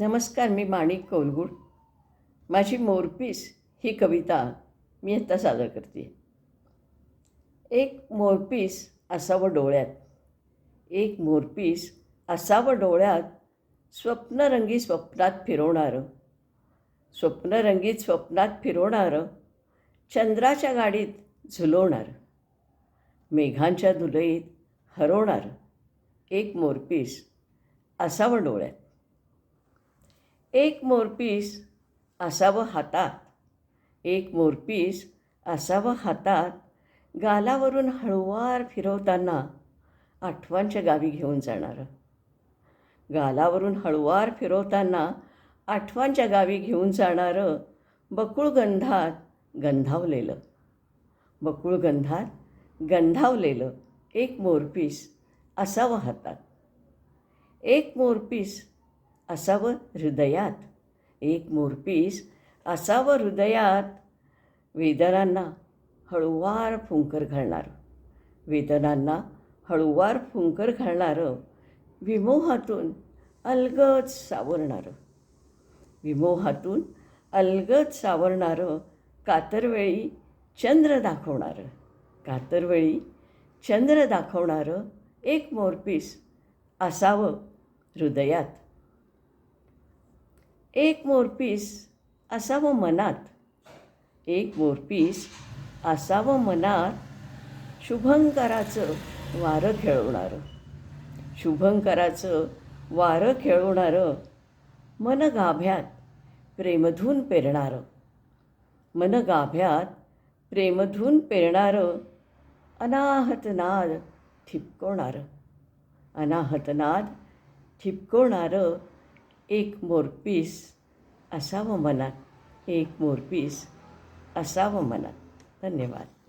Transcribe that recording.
नमस्कार मी माणिक कौलगुड. माझी मोरपीस ही कविता मी आत्ता सादर करते. एक मोरपीस असावं डोळ्यात. एक मोरपीस असावं डोळ्यात स्वप्नरंगी स्वप्नात फिरवणारं. स्वप्नरंगीत स्वप्नात फिरवणारं चंद्राच्या गाडीत झुलवणारं. मेघांच्या धुलईत हरवणारं. एक मोरपीस असावं डोळ्यात. एक मोरपीस असावं हातात. एक मोरपीस असावं हातात. गालावरून हळुवार फिरवताना आठवांच्या गावी घेऊन जाणारं. गालावरून हळुवार फिरवताना आठवांच्या गावी घेऊन जाणारं बकुळगंधात गंधावलेलं. बकुळगंधात गंधावलेलं एक मोरपीस असावं हातात. एक मोरपीस असावं हृदयात. एक मोरपीस असावं हृदयात. वेदनांना हळुवार फुंकर घालणारं. वेदनांना हळुवार फुंकर घालणारं विमोहातून अलगद सावरणारं. विमोहातून अलगद सावरणारं कातरवेळी चंद्र दाखवणारं. कातरवेळी चंद्र दाखवणारं एक मोरपीस असावं हृदयात. एक मोरपीस असावं मनात. एक मोरपीस असावं मनात शुभंकराचं वारं खेळवणारं. शुभंकराचं वारं खेळवणारं मन गाभ्यात प्रेमधून पेरणारं. मन गाभ्यात प्रेमधून पेरणारं अनाहतनाद ठिपकवणारं. अनाहतनाद ठिपकवणारं एक मोरपीस असावं मनात एक मोरपीस असावं मनात. धन्यवाद.